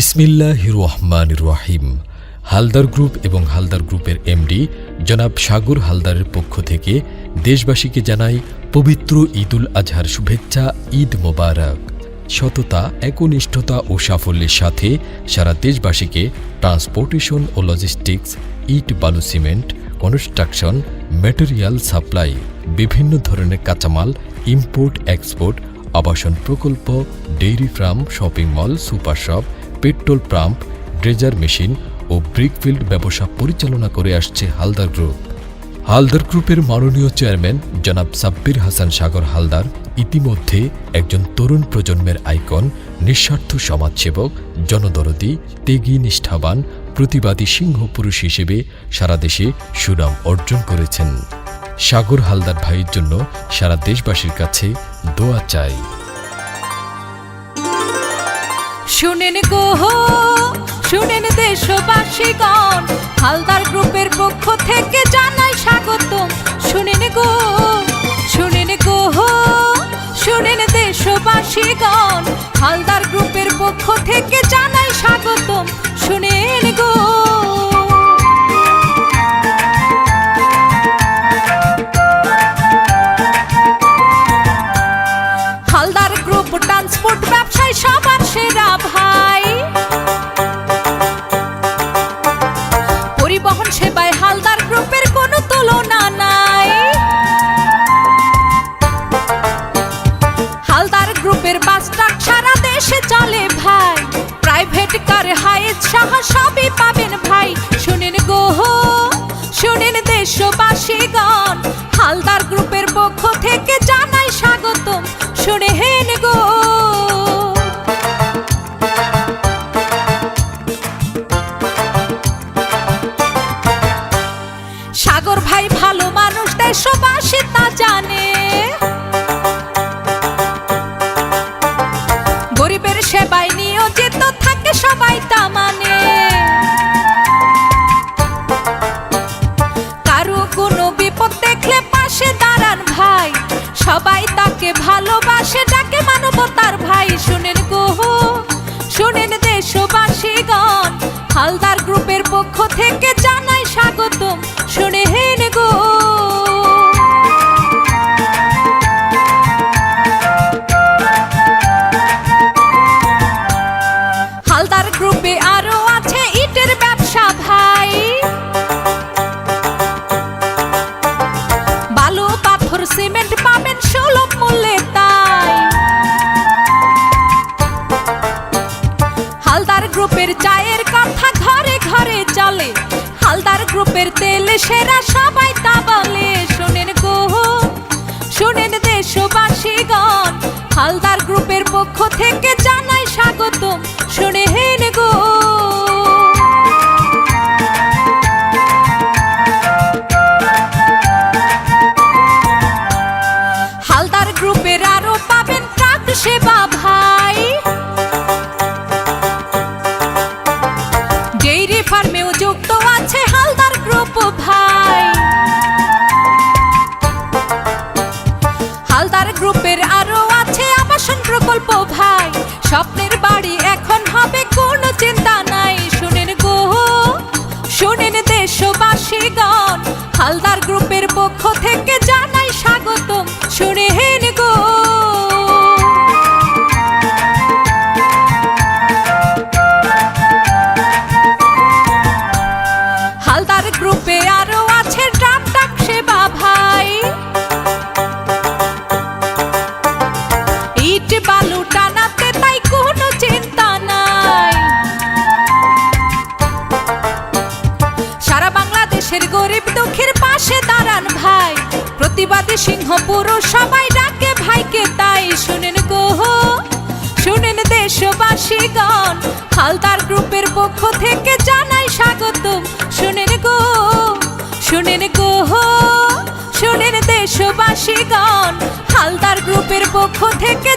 বিসমিল্লাহ রহমান রহিম হালদার গ্রুপ এবং হালদার গ্রুপের এমডি জনাব সাগর হালদারের পক্ষ থেকে দেশবাসীকে জানাই পবিত্র ঈদুল আজহার শুভেচ্ছা, ঈদ মোবারক। সততা, একনিষ্ঠতা ও সাফল্যের সাথে সারা দেশবাসীকে ট্রান্সপোর্টেশন ও লজিস্টিক্স, ইট, বালু, সিমেন্ট, কনস্ট্রাকশন, ম্যাটেরিয়াল সাপ্লাই, বিভিন্ন ধরনের কাঁচামাল, ইম্পোর্ট, এক্সপোর্ট, আবাসন প্রকল্প, dairy farm, shopping mall, super shop petrol pump, dredger machine ও ব্রিকফিল্ড ব্যবসা পরিচালনা করে আসছে হালদার গ্রুপ। হালদার গ্রুপের মাননীয় চেয়ারম্যান জনাব সাব্বির হাসান সাগর হালদার ইতিমধ্যে একজন তরুণ প্রজন্মের আইকন, নিঃস্বার্থ সমাজসেবক, জনদরদি তেগী নিষ্ঠাবান, প্রতিবাদী সিংহ পুরুষ হিসেবে সারা দেশে সুনাম অর্জন করেছেন। সাগর হালদার ভাইয়ের জন্য সারা দেশবাসীর কাছে দোয়া চাই। শুনেন গো শুনেন দেশবাসীগণ প্রাইভেট কার হাইট সবই পাবেন ভাই। শুনেন শুনেন দেশবাসীগণ, হালদার গ্রুপের পক্ষ থেকে জানাই শুনে হেন গো। সাগর ভাই ভালো মানুষ, দেশবাসী তা জানে। মানে? কারও কোনো বিপদ পাশে দাঁড়ান ভাই। সবাই তাকে ভালোবাসে ভাই। শুনেন শুনেন হালদার গ্রুপের পক্ষ থেকে জানাই গ্রুপের চায়ের কথা ঘরে ঘরে চলে। হালদার গ্রুপের তেল সেরা সবাই তা বলে। শোনেন গো, শোনেন দেশবাসীগণ, হালদার গ্রুপের পক্ষ থেকে ভাই প্রতিবাদী সিংহ পুরুষ, সবাই ডাকে ভাইকে তাই। শুনেন গো, শুনেন দেশবাসীগণ হালদার গ্রুপের পক্ষ থেকে জানাই স্বাগত শুনেন গো শুনেন গো, শুনেন দেশবাসীগণ হালদার গ্রুপের পক্ষ থেকে